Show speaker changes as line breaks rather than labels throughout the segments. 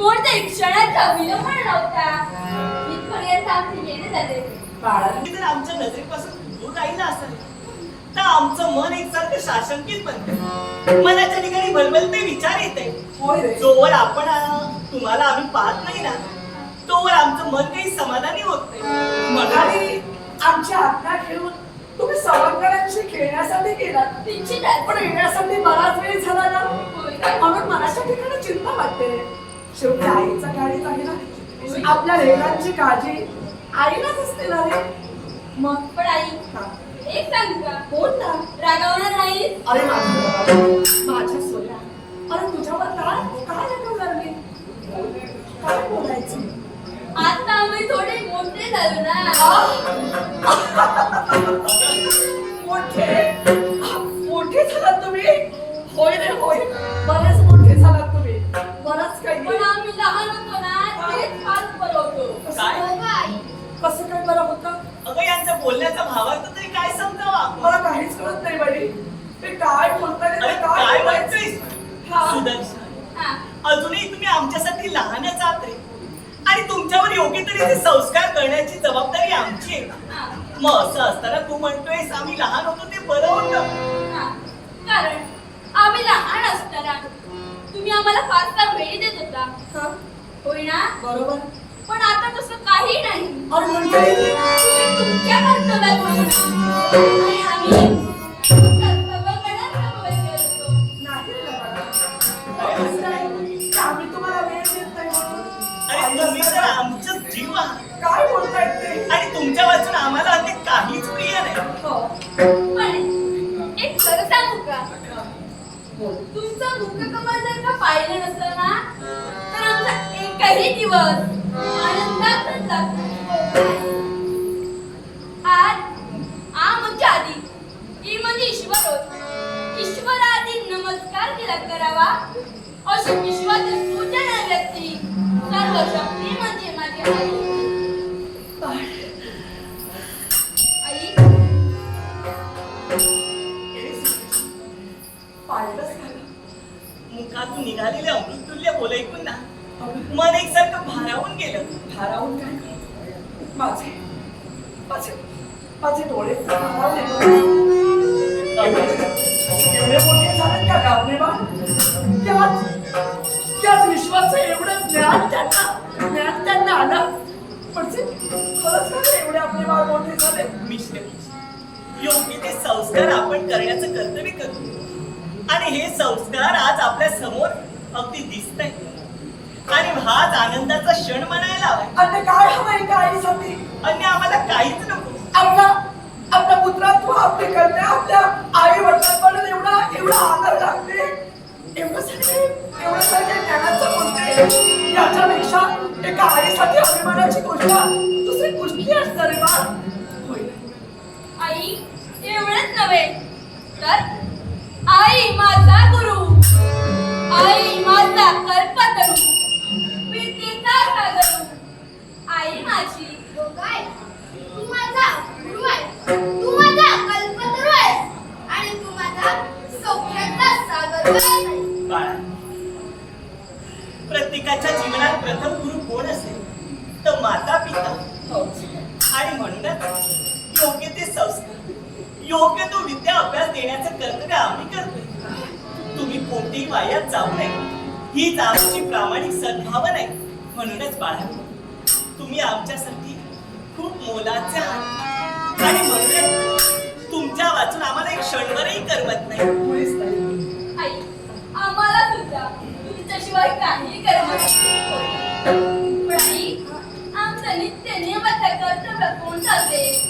कोणत्याही क्षणाचा विलंब नव्हता इथपर्यंत आमचे येणे झाले.
तुम्ही जर आमच्या नजरेपासून दूर राहिला असाल. तर आमचं मन एकसारखं शासंकित बनतं मनाच्या ठिकाणी भलभलते विचार येते जोवर आपण तुम्हाला आम्ही पाहत नाही ना तोवर आमचं मन काही समाधानी होत नाही.
मनाली आमची आज्ञा घेऊन तुम्ही सवंगड्यांशी खेळण्यासाठी गेलात.
निश्चित
पण येण्यासाठी बराच वेळ झाला ना. म्हणून मनाच्या ठिकाणी चिंता वाटते. शेवटी आईचा गाडीच आहे ना? आपल्या रेगांची काळजी आईलाच असते ना रे? मग
पण आई
हा.
एक सांगू का?
बोल ना?
रागावणार नाही?
अरे माझ्या माझ्या सोया अरे तुझ्यावर काय काय रागवणार मी? काय बोलायचं?
आता आम्ही थोडे मोठे झालो ना.
मोठे? मोठे झालात तुम्ही? होय रे होय. बरेच मोठे झालात तुम्ही. बरंच काही
पण आम्ही लहान होतो ना तेच फार बरं होतो
काय
कसं काय बरं होतं?
अगं यांचा बोलण्याचा भावार्थ तरी काय समजावा?
मला काहीच कळत नाही बाई. ते काय बोलताय
अरे काय
हा.
सुदर्शन.
हा.
अजूनही तुम्ही आमच्यासाठी लहानच आहात रे आणि तुमच्यावर योग्य तऱ्हेचे संस्कार करण्याची जबाबदारी आमची आहे. मग असं असताना तू म्हणतोयस आम्ही लहान होतो ते बरं होतं.
कारण आम्ही लहान असताना तुम्ही आम्हाला फारसा वेळ देत होता. होय ना?
बरोबर.
पण आता तसं काही नाही.
अरे म्हणजे?
तुमच्या कर्तव्यात म्हणून. आणि आम्ही कर्तव्याकडे प्रभावित करतो.
नाही रे बाबा. असं नाही. की आम्ही तुम्हाला वेळ
मन एकसारखं भारावून गेलं.
भारावून काय? माझे. माझे. माझे डोळे. एवढे मोठे झालेत का गावणे बा त्याच त्याच विश्वाचं एवढं ज्ञान त्यांना ज्ञान त्यांना आलं. म्हणजे खरंच का रे एवढे आपले बाळ मोठे झाले.
मिश्र योग्य ते संस्कार आपण करण्याचं कर्तव्य करतो. आणि हे संस्कार आज आपल्यासमोर अगदी दिसत आणि हाच आनंदाचा क्षण म्हणायला हवा.
आणि काय हवंय का आईसाठी
अन्य आम्हाला काहीच नको.
आपला आपल्या पुत्रात तू आपली कन्या आपल्या आई वडिलांकडून एवढा एवढा आदर लागते. एवढा एवढ्यासाठी एवढं सगळं ज्ञानाचं बोलते याच्यापेक्षा एका आईसाठी अभिमानाची गोष्ट दुसरी कुठली असणार रे बा होय.
आई एवढंच नव्हे. तर आई माझा गुरु. आई माझा कल्पतरू
प्रत्येकाच्या जीवनात प्रथम गुरु कोण असेल? तर माता पिता आणि म्हणूनच योग्य ते संस्कार योग्य तो विद्या अभ्यास देण्याचं कर्तव्य आम्ही करतोय. तुम्ही कोणतीही वायात जाऊ नये. ही आमची प्रामाणिक सद्भावना आहे. म्हणूनच बाळा तुम्ही आमच्यासाठी खूप मोलाचे आहात. आणि म्हणूनच तुमच्या वाचून आम्हाला एक क्षणभरही करमत नाही.
नाही
काही करमत नाही. पण आई आमचा नित्य नियमाचा कर्तव्य कोणतं असेल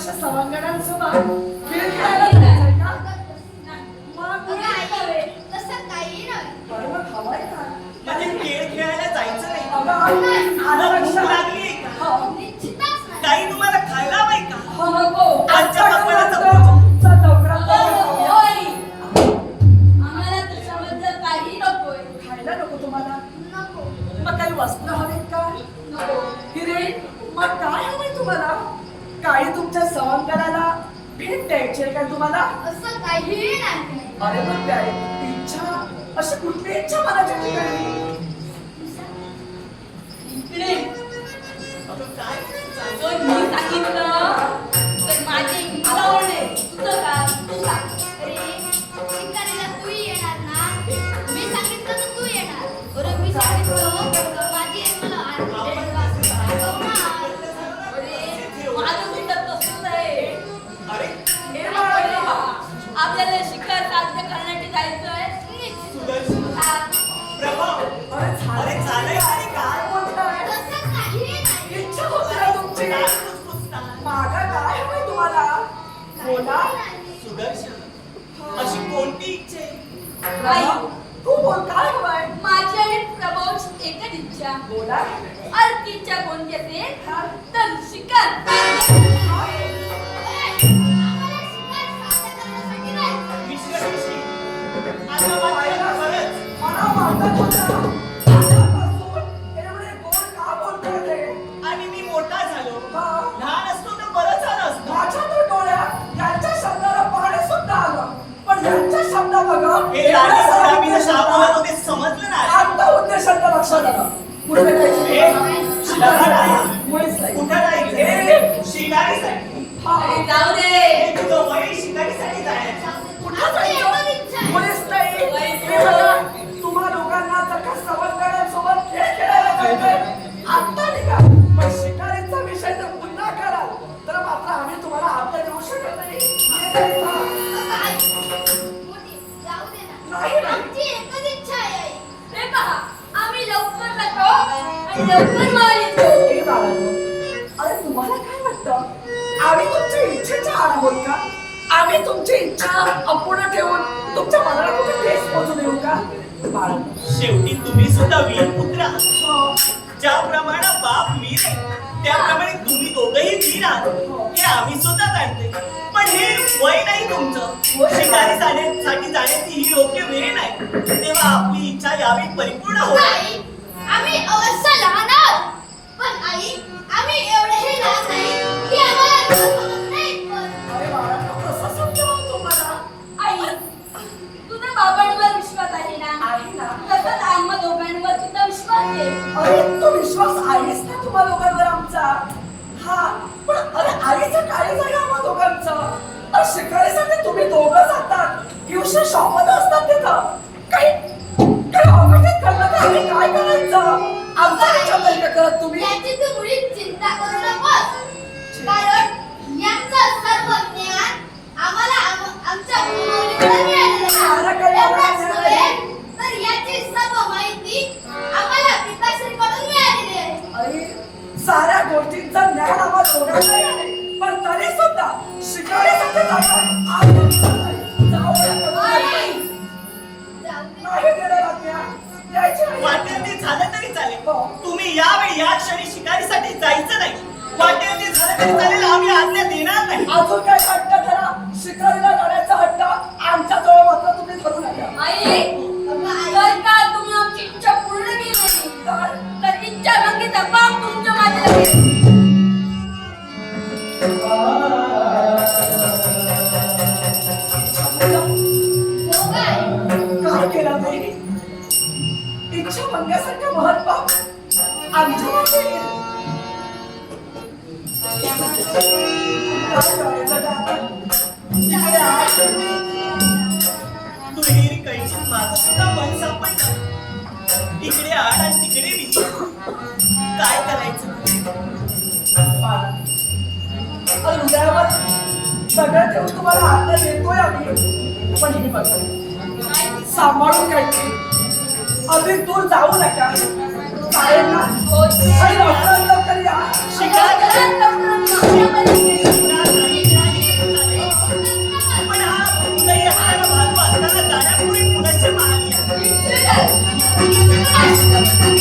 अशी सवंगड्यांसोबत खेळ खेळायला जायचंय का मग
अगं आई तसं काही नाही.
बरोबर हवाय का?
म्हणजे खेळ खेळायला जायचं नाही.
अगं, आलं
भूक
लक्षात.
लागली का?
हो.
निश्चितच नाही.
काही तुम्हाला खायला हवंय का?
हो, नको.
आजच्या बापाला
बापाला चा नवरा
हो,
खायला नको तुम्हाला.
नको.
मग काही वस्त्र हवेत का?
नको.
हिरे मग काय हवंय तुम्हाला? काही तुमच्या सवंगडाला भेट द्यायची आहे का तुम्हाला?
असं नाही.
अरे मग काय इच्छा अशी कुठली इच्छा मनाच्या ठिकाणी
इकडे.
अगं काय
जर मी सांगितलं. तर माझे मला ओरडे तुझं काय
बोला
सुदर्शन. अशी कोणती इच्छा आहे?
प्रभा, तू बोल काय हवंय
माझी आणि प्रभावची एकच इच्छा.
बोला.
अर्थ इच्छा कोणती असेल? तर शिकार
लक्षात आलं पुढे
आहे.
मुळीच नाही. इच्छेच्या आड आहोत का? आम्ही तुमची इच्छा अपूर्ण ठेवून तुमच्या मनाला कुठे ठेस पोहोचू देऊ का?
शेवटी तुम्ही सुद्धा वीर पुत्र आहात.
हो.
ज्याप्रमाणे बाप वीर आहे त्याप्रमाणे तुम्ही दोघंही वीर आहात. हे. आम्ही सुद्धा जाणतोय. पण हे वय नाही तुमचं. शिकारी जाण्यासाठी जाण्याची ही योग्य वेळ नाही. तेव्हा आपली इच्छा यावेळी परिपूर्ण होईल.
आम्ही अवश्य लहान आहोत.
तुम्ही
याची तू मुळीच चिंता करू नकोस कारण याचं सर्व ज्ञान आम्हाला आम- आमच्या गुरुमुलीकडे मिळालेलं
अरे
आहे.
काही
एवढंच
एवढं
नव्हे,
नाही.
तर याची सर्व माहिती आम्हाला पिताश्रीकडून मिळालेली आहे
अरे साऱ्या गोष्टींचं ज्ञान आम्हा दोघांनाही आहे पण तरी सुद्धा नका
आई का तुम्ही आमची इच्छा पूर्ण केली नाही.
तर
इच्छा भंगीचा पाप तुमच्या माझ्या
इच्छा भंगासारखं महत्त्व आमच्या मागे येईल. काय पण आता? तिकडे आठ.
इकडे आड आणि तिकडे विचार काय करायचं
हृदयावर सगळं ठेवून तुम्हाला आत्ता देतोय आम्ही पण हे बघा सांभाळून घ्यायची अगदी दूर जाऊ नका चालेल ना आणि लवकर लवकर या
शिकार I
love